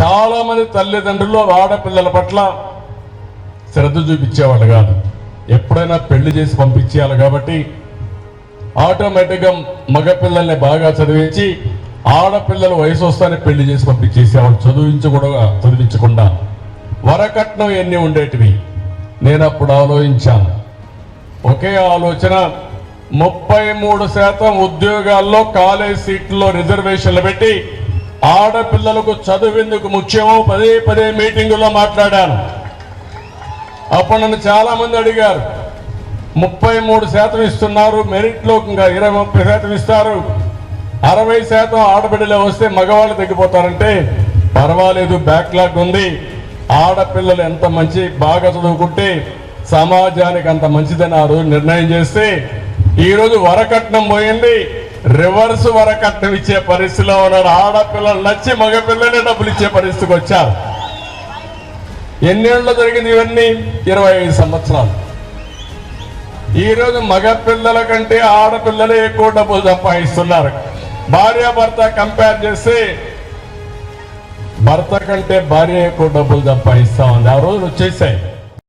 చాలా మంది తల్లిదండ్రులు ఆడపిల్లల పట్ల శ్రద్ధ చూపించేవాళ్ళు కాదు. ఎప్పుడైనా పెళ్ళి చేసి పంపించేయాలి కాబట్టి ఆటోమేటిక్గా మగపిల్లల్ని బాగా చదివించి ఆడపిల్లల వయసు వస్తానే పెళ్ళి చేసి పంపించేసేవాళ్ళు చదివించకూడగా చదివించకుండా వరకట్నం ఎన్ని ఉండేటివి? నేను అప్పుడు ఆలోచించాను. ఒకే ఆలోచన ముప్పై మూడు శాతం ఉద్యోగాల్లో కాలేజ్ సీట్లో రిజర్వేషన్లు పెట్టి ఆడపిల్లలకు చదువెందుకు ముఖ్యమో పదే పదే మీటింగులో మాట్లాడాను. అప్పుడు నన్ను చాలా మంది అడిగారు ముప్పై మూడు శాతం ఇస్తున్నారు మెరిట్లో ఇంకా ఇరవై ముప్పై శాతం ఇస్తారు. అరవై శాతం ఆడబిడ్డలే వస్తే మగవాళ్ళు తగ్గిపోతారంటే పర్వాలేదు బ్యాక్లాగ్ ఉంది. ఆడపిల్లలు ఎంత మంచి బాగా చదువుకుంటే సమాజానికి అంత మంచిదని ఆ రోజు నిర్ణయం చేస్తే ఈరోజు వరకట్నం పోయింది. రివర్స్ వరకట్నం ఇచ్చే పరిస్థితిలో ఉన్నారు. ఆడపిల్లలు నచ్చి మగపిల్లలే డబ్బులు ఇచ్చే పరిస్థితికి వచ్చారు. ఎన్నేళ్ళు జరిగింది ఇవన్నీ? ఇరవై ఐదు సంవత్సరాలు. ఈ రోజు మగ పిల్లల కంటే ఆడపిల్లలే ఎక్కువ డబ్బులు సంపాదిస్తున్నారు. భార్య భర్త కంపేర్ చేస్తే భర్త కంటే భార్య ఎక్కువ డబ్బులు సంపాదిస్తా ఉంది. ఆ రోజులు వచ్చేసాయి.